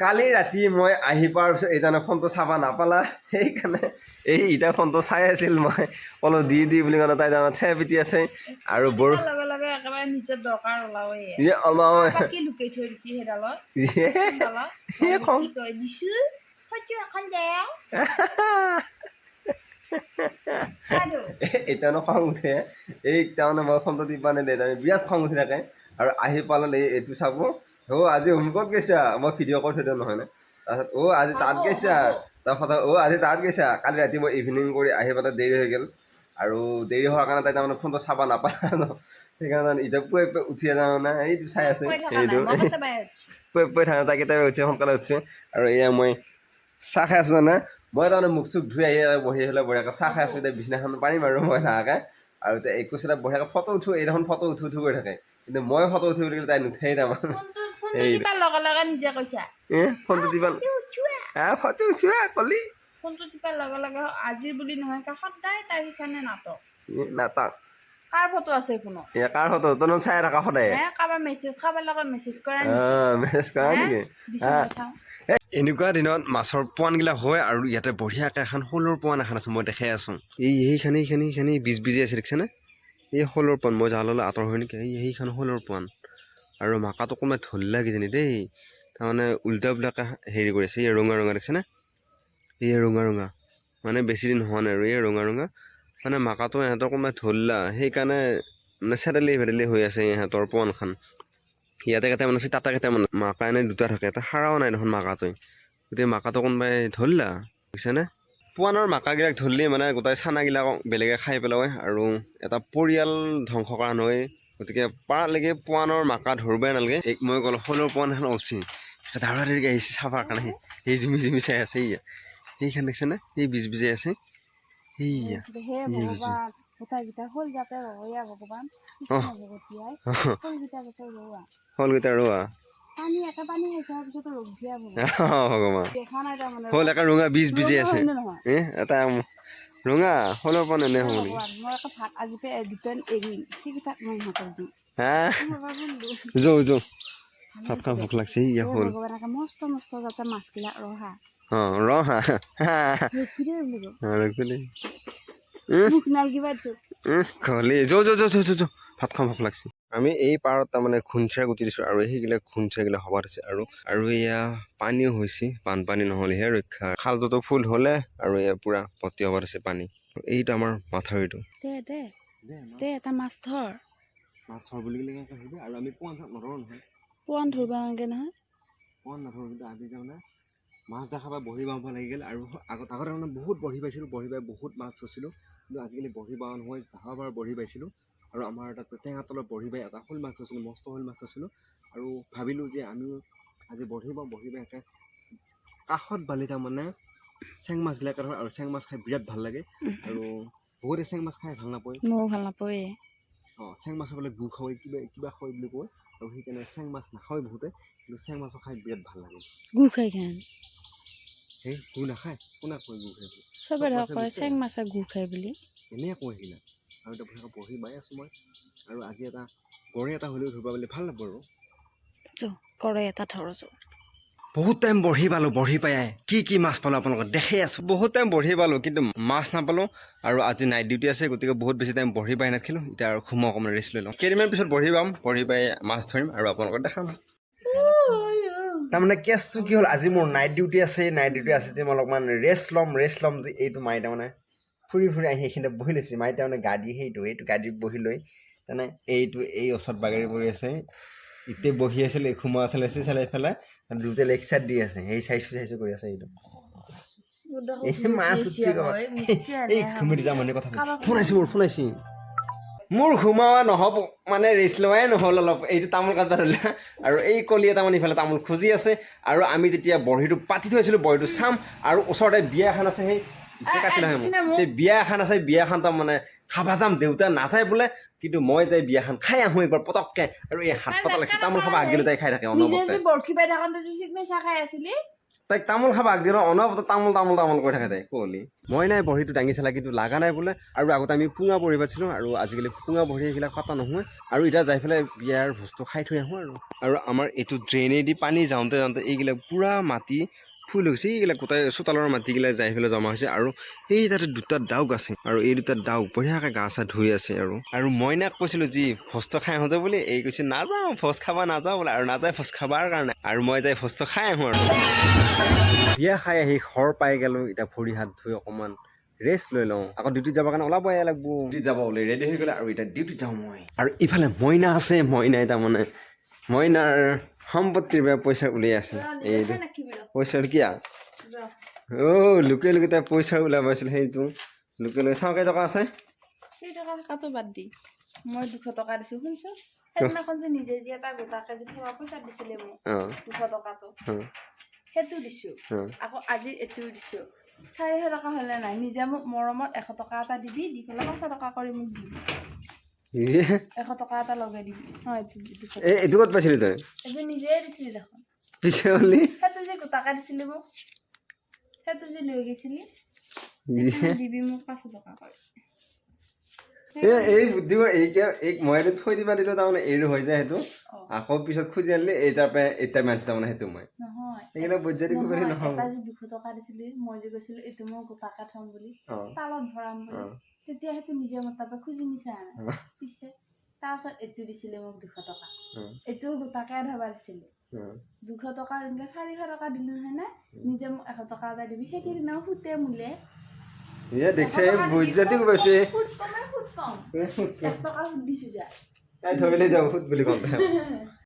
কালি ৰাতি মই আহি পোৱাৰ পিছত এইজনে ফোনটো চাব নাপালা। সেইকাৰণে এই ইটা ফোনটো চাই আছিল মই। ক'লো দি দি বুলি ক'লে তাই তাৰমানে ঠেহ পিটি আছে। আৰু বৰ অলপ ইয়ে খং দে উঠে। এই তাৰমানে মই ফোনটো টিপা নিদিয়ে বিৰাট খং উঠি থাকে। আৰু আহি পালে এইটো চাব। অ' আজি অমুকত গৈছা? মই ভিডিঅ' কৰি থৈ নহয় নে? তাৰপিছত অ' আজি তাত গৈছা? তাৰপিছত অ' আজি তাত গৈছা? কালি ৰাতি মই ইভিনিং কৰি আহি পেলাই দেৰি হৈ গ'ল। আৰু দেৰি হোৱাৰ কাৰণে তাই তাৰমানে ফোনটো চাব নাপালা ন? সেইকাৰণে এতিয়া পুৱাই পুৱাই উঠি তাৰমানে এইটো চাই আছে। এইটো পুৱাই পুৱাই থাকে তাই কেতিয়াবা উঠছে সোনকালে উঠছে আৰু এয়া মই চাহ খাই আছোঁ জানে? মই তাৰমানে মুখ চুখ ধুই আহি বহি আহিলে বঢ়িয়াকৈ চাহ খাই আছোঁ এতিয়া বিছনাখন পাৰিম আৰু মই লাহেকৈ আৰু এতিয়া একৈছ এটা বঢ়িয়াকৈ ফটো উঠো এইদিনাখন ফটো উঠো উঠো কৰি থাকে। কিন্তু মই ফটো উঠো বুলি ক'লে তাই নুঠেই তাৰমানে। ফোনটো ফোনটো এই- টিপাৰ লগে লগে নিজে কৈছা। এ ফোনটো দিবা ফটো উঠোৱা আহ ফটো উঠোৱা কলি। ফোনটো টিপাৰ লগে লগে আজিৰ বুলি নহয় কা সদায় তাৰ সিখানে নাটক। এ নাটাক। কাৰ ফটো আছে ফোনত এ কাৰ ফটো? তই চাই থাকা সদায়? হে কাৰোবাৰ মেছেজ কাৰোবাৰ লগত মেছেজ কৰা নেকি? অঁ মেছেজ কৰা হে? নেকি? দিছো আহ। মই চাওঁ এ, এনেকুৱা দিনত মাছৰ পোৱানগিলা হয় আৰু ইয়াতে বঢ়িয়াকৈ এখন শ'লৰ পোৱান এখন আছে মই দেখাই আছোঁ। এই সেইখানি সেইখানি সেইখানি বীজ বীজি আছে দেখিছেনে? এই শ'লৰ পোৱান মই জাললৈ আঁতৰ হয় নেকি? এই সেইখন শ'লৰ পোৱান। আৰু মাকাটো কোনোবাই ধৰিলা কিজানি দেই। তাৰমানে উল্টা পুল্টাকৈ হেৰি কৰি আছে এই ৰঙা ৰঙা দেখিছেনে এই ৰঙা ৰঙা। মানে বেছি দিন হোৱা নাই আৰু এই ৰঙা ৰঙা। মানে মাকাটো ইহঁতৰ কোনোবাই ধৰিলা সেইকাৰণে মানে চেটেলি ভেটেলি হৈ আছে ইহঁতৰ পোৱানখন ইয়াতে কেইটামান আছে তাতে কেইটামান মাকা এনে দুটা থাকে এটা সাৰাও নাই দেখোন মাকাটোৱে। গতিকে মাকাটো কোনোবাই ধৰিলা বুজিছানে পোৱানৰ মাকাগিলাক ধৰিলে মানে গোটেই চানাগিলাকক বেলেগে খাই পেলায় আৰু এটা পৰিয়াল ধ্বংস কৰা নহয় গতিকে পাৰালৈকে পোৱানৰ মাকা ধৰিবই নালাগে। এক মই ক'লো সৰু পোৱান এখন উঠছি ধাৰা ধাৰিকৈ আহিছে চাবৰ কাৰণে। সেই- জুমি জুমি চাই আছে এইয়া। সেইখন দেখিছেনে সেই বীজ বীজাই আছে। সেইয়া হ'লকেইটা ৰৱা ভগৱান হ'ল একে ৰঙা বীজ বীজি আছে। এটা ৰঙা শলৰ পৰা এনে হ'ব নেকি হা যৌ যৌ। ভাত খাব ভোক লাগছে ইয়া হ'ল। মস্ত মস্ত যাতে মাছবিলাক ৰহা। অঁ ৰ হা ৰখিলে। খলি যৌ যৌ যৌ যৌ যৌ ভাত খাব ভোক লাগছে। আমি এই পাৰত তাৰমানে খুনচিয়া গুটি দিছোঁ আৰু সেইগিলাক খুনচিয়াগিলা হবাত আছে আৰু আৰু এয়া পানীও হৈছে বানপানী নহ'লেহে ৰক্ষা। খালটোতো ফুল হ'লে আৰু এয়া পূৰা ভৰ্তি হবাত আছে পানী। এইটো আমাৰ মাথাউৰিটো দে দে। দে এটা মাছ ধৰ। মাছৰ বুলি ক'লে আৰু আমি পোৱা নধৰোঁ নহয়। পোৱান ধৰিব নালাগে নহয়। পোৱা নধৰোঁ কিন্তু আজি তাৰমানে মাছ দেখা পাই বহি বাব লাগি গ'ল আৰু আগত আগতে তাৰমানে বহুত বহি পাইছিলোঁ বহি পাই বহুত মাছ থৈছিলোঁ কিন্তু আজিকালি বহি বাব নহয় জাহা বাৰ বহি পাইছিলোঁ। আৰু আমাৰ তাত টেঙা তলত বহি বাই এটা শ'ল মাছ থৈছিলোঁ মস্ত শ'ল মাছ থৈছিলোঁ। আৰু ভাবিলোঁ যে আমিও আজি বহি বাওঁ বহি বাই একে কাষত বালি তাৰমানে চেং মাছবিলাকে ধৰ আৰু চেং মাছ খাই বিৰাট ভাল লাগে। আৰু বহুতে চেং মাছ খাই ভাল নাপায়। ময়ো ভাল নাপাওঁৱে অঁ চেং মাছৰ বোলে গু খায় কিবা কিবা খায় বুলি কয়। আৰু সেইকাৰণে চেং মাছ নাখায় বহুতে কিন্তু চেং মাছৰ খাই বিৰাট ভাল লাগে। গু খাই খান সেই গু নাখায়? কোনে কয় গু খায় বুলি? চবে ধৰক মাছে কয়। চেং মাছে গু খাই বুলি। এনেই কয় সেইলা আৰু এতিয়া পঢ়ি পঢ়ি বাই আছোঁ মই। আৰু আজি এটা গৰৈ এটা হ'লেও ধৰিব বুলি ভালো লাগব আৰু। কৰে এটা ধৰ বহুত টাইম বঢ়ি পালোঁ বঢ়ি পাই কি কি মাছ পালোঁ আপোনালোকক দেখাই আছোঁ। বহুত টাইম বঢ়ি পালোঁ কিন্তু মাছ নাপালোঁ। আৰু আজি নাইট ডিউটি আছে গতিকে বহুত বেছি টাইম বঢ়ি পাই নাথাকিলোঁ। এতিয়া আৰু সোমাই অকণমান ৰেষ্ট লৈ লওঁ। কেইদিনমান পিছত বঢ়ি পাম বঢ়ি পাই মাছ ধৰিম আৰু আপোনালোকক দেখাম। তাৰমানে কেছটো কি হ'ল আজি মোৰ নাইট ডিউটি আছে নাইট ডিউটি আছে যে মই অলপমান ৰেষ্ট ল'ম ৰেষ্ট ল'ম যে এইটো মায়ে তাৰমানে। ফুৰি ফুৰি আহি এইখিনিতে বহি লৈছে। মায়ে তাৰমানে গাড়ী সেইটো এইটো গাড়ীত বহি লৈ তাৰমানে এইটো এই ওচৰত বাগৰি পৰি আছে। ইতে বহি আছিল এই সোমোৱা চালে চালাই পেলাই দুটা চাইড দি আছে। সেই চাইছো চাইছো কৰি আছে এইটো। এই মাছ ক'ৰবাত। এই ঘুমিৰি যাম মানে কথা ফোন মোৰ ফোন মোৰ ঘুমাৱা নহ'ব মানে ৰেষ্ট লোৱাই নহ'ল অলপ। এইটো তামোল কাটা ধৰিলে। আৰু এই কলি এটা মানে ইফালে তামোল খুজি আছে। আৰু আমি তেতিয়া বহীটো পাতি থৈ আছিলোঁ বহীটো চাম। আৰু ওচৰতে বিয়া এখন আছে সেই সেই কাটি নহয় মোক। সেই বিয়া এখন আছে বিয়াখন তাৰমানে খাবা যাম দেউতা নাযায় বোলে কিন্তু মই যাই বিয়াখন খাই আহোঁ একবাৰ পটককৈ আৰু এই হাত পতা লাগিছে তামোল খাব আগিলে তাই খাই থাকে অনবৰতে। বৰশী খাই আছিলি? তাইক তামোল খাব আগ দিলোঁ অনবৰতে তামোল তামোল তামোল কৰি থাকে তাই কুঁৱলী। মই নাই বহীটো দাঙি চালা কিন্তু লাগা নাই বোলে আৰু আগতে আমি পুঙা বহি পাইছিলোঁ আৰু আজিকালি পুঙা বহি এইবিলাক পাতা নহয় আৰু এতিয়া যাই পেলাই বিয়াৰ ভোজটো খাই থৈ আহোঁ আৰু। আৰু আমাৰ এইটো ড্ৰেইনেদি পানী যাওঁতে যাওঁতে এইবিলাক পূৰা মাটি ফুল হৈছে এইবিলাক গোটেই চোতালৰ মাটিবিলাক যাই পেলাই জমা হৈছে আৰু এই তাতে দুটা ডাউক আছে আৰু এই দুটা ডাউক বঢ়িয়াকৈ গা চা ধুই আছে আৰু। আৰু মইনাক কৈছিলোঁ যি ভোজটো খাই আহোঁ যে বুলি? এই কৈছে নাযাওঁ ভোজ খাব নাযাওঁ বোলে আৰু নাযায় ভোজ খাবৰ কাৰণে আৰু মই যাই ভোজটো খাই আহোঁ আৰু। বিয়া খাই আহি ঘৰ পাই গ'লোঁ এতিয়া ভৰি হাত ধুই অকণমান ৰেষ্ট লৈ লওঁ। আকৌ ডিউটিত যাবৰ কাৰণে ওলাবই লাগিব। ডিউটিত যাব বুলি ৰেডি হৈ গ'লে আৰু এতিয়া ডিউটিত যাওঁ মই। আৰু ইফালে মইনা আছে মইনাই তাৰমানে মইনাৰ সম্পত্তিৰ বাবে পইচা উলিয়াই আছে। এই পইচাৰ কিয়া অ' লোকে লোকে তাই পইচা ওলাই পাইছিল সেইটো লোকে লোকে চাওঁ কেইটকা আছে? সেই টকা থকাটো বাদ দি। মই দুশ টকা দিছো শুনছ? সেইদিনাখন যে নিজে যে এটা গোটাকে যে সেৱা পইচা দিছিলে মোক দুশ টকাটো। সেইটো দিছো। আকৌ আজি এইটোও দিছো। চাৰিশ টকা হ'লে নাই। নিজে মোক মৰমত এশ টকা এটা দিবি দি পেলাই পাঁচশো টকা কৰি মোক দিবি। এশ টকা এটা লগাই দিবি। হয় এই এইটো ক'ত পাইছিলি তই? এইটো নিজে দিছিলি দেখোন। পিছে হ'লি সেইটো যে গোটাকে দিছিলি মোক। সেইটো যে লৈ গৈছিলি। দিবি মোক পাঁচশো টকা কৰি। এ এই এইকে এই থৈ দিবা দিলোঁ তাৰমানে এইটো হৈ যায় সেইটো। আকৌ পিছত খুজি আনিলে এইটাৰ পৰা এইটাৰ মানছে তাৰমানে সেইটো মই। নহয়। কৰি নহয়, দুশ টকা দিছিলি মই যে কৈছিলো এইটো মই গোটাকে থম বুলি তালত ভৰাম বুলি। তেতিয়া সেইটো নিজে মোৰ তাৰপৰা খুজি নিছা। পিছে তাৰপিছত এইটো দিছিলে মোক দুশ টকা। অঁ। এইটোও গোটাকে ধবা দিছিলে। দুশ টকা এনেকে চাৰিশ টকা দিলো হয়নে? নিজে মোক এশ টকা এটা দিবি সেইকেইদিনাও সুতে মোলে। ইয়ে দেখছে এশ টকা দিবি, বৈদ্যুতিক সুত পাইছে কম, সুত কমে সুত কম এক টকা সুত দিছো যা এই ধৰিলে যাব ফুট বুলি কওঁতে